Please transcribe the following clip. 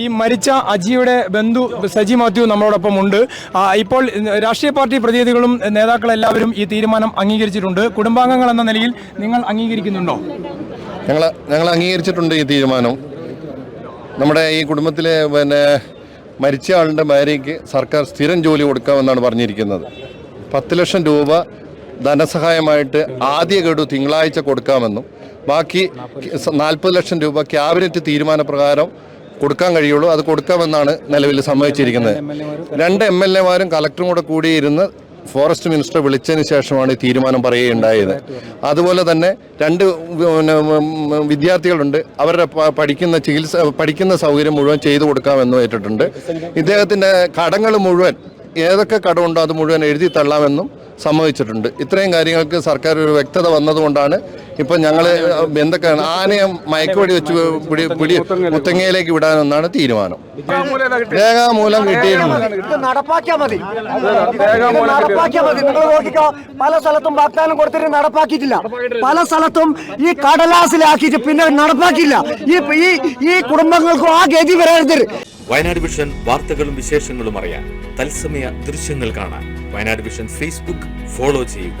ഈ മരിച്ച അജിയുടെ ബന്ധു സജി മാത്യു നമ്മളോടൊപ്പം ഉണ്ട്. ഇപ്പോൾ രാഷ്ട്രീയ പാർട്ടി പ്രതിനിധികളും നേതാക്കളെല്ലാവരും ഈ തീരുമാനം അംഗീകരിച്ചിട്ടുണ്ട്. കുടുംബാംഗങ്ങൾ എന്ന നിലയിൽ നിങ്ങൾ അംഗീകരിക്കുന്നുണ്ടോ? ഞങ്ങൾ ഞങ്ങൾ അംഗീകരിച്ചിട്ടുണ്ട് ഈ തീരുമാനം. നമ്മുടെ ഈ കുടുംബത്തിലെ പിന്നെ മരിച്ച ആളുടെ ഭാര്യയ്ക്ക് സർക്കാർ സ്ഥിരം ജോലി കൊടുക്കാമെന്നാണ് പറഞ്ഞിരിക്കുന്നത്. പത്ത് ലക്ഷം രൂപ ധനസഹായമായിട്ട് ആദ്യ ഗഡു തിങ്കളാഴ്ച കൊടുക്കാമെന്നും ബാക്കി നാൽപ്പത് ലക്ഷം രൂപ ക്യാബിനറ്റ് തീരുമാനപ്രകാരം കൊടുക്കാൻ കഴിയുള്ളൂ. അത് കൊടുക്കാമെന്നാണ് നിലവിൽ സമ്മതിച്ചിരിക്കുന്നത്. രണ്ട് എം എൽ എമാരും കളക്ടറും കൂടെ കൂടിയിരുന്ന് ഫോറസ്റ്റ് മിനിസ്റ്റർ വിളിച്ചതിന് ശേഷമാണ് ഈ തീരുമാനം പറയുകയുണ്ടായത്. അതുപോലെ തന്നെ രണ്ട് വിദ്യാർത്ഥികളുണ്ട്. അവരുടെ പഠിക്കുന്ന ചികിത്സ പഠിക്കുന്ന സൗകര്യം മുഴുവൻ ചെയ്തു കൊടുക്കാമെന്നും ഏറ്റിട്ടുണ്ട്. ഇദ്ദേഹത്തിന്റെ കടങ്ങൾ മുഴുവൻ ഏതൊക്കെ കടമുണ്ടോ അത് മുഴുവൻ എഴുതി തള്ളാമെന്നും സമ്മതിച്ചിട്ടുണ്ട്. ഇത്രയും കാര്യങ്ങൾക്ക് സർക്കാർ ഒരു വ്യക്തത വന്നതുകൊണ്ടാണ് ഇപ്പം ഞങ്ങൾ എന്തൊക്കെയാണ്? ആനയെ മയക്കുവടി വെച്ച് പിടി പിടി മുത്തങ്ങയിലേക്ക് വിടാനെന്നാണ് തീരുമാനം. രേഖാമൂലം കിട്ടിയിട്ടുണ്ട്. മതി. മതി. നിങ്ങൾ നോക്കിക്കോ പല സ്ഥലത്തും വാഗ്ദാനം കൊടുത്തിട്ട് നടപ്പാക്കിയിട്ടില്ല. പല സ്ഥലത്തും ഈ കടലാസിലാക്കിയിട്ട് പിന്നെ നടപ്പാക്കിയില്ല. ഈ ഈ ഈ കുടുംബങ്ങൾക്കും ആ ഗതി വരരുത്. വയനാട് വിഷൻ വാർത്തകളും വിശേഷങ്ങളും അറിയാൻ തത്സമയ ദൃശ്യങ്ങൾ കാണാൻ വയനാട് വിഷൻ ഫേസ്ബുക്ക് ഫോളോ ചെയ്യുക.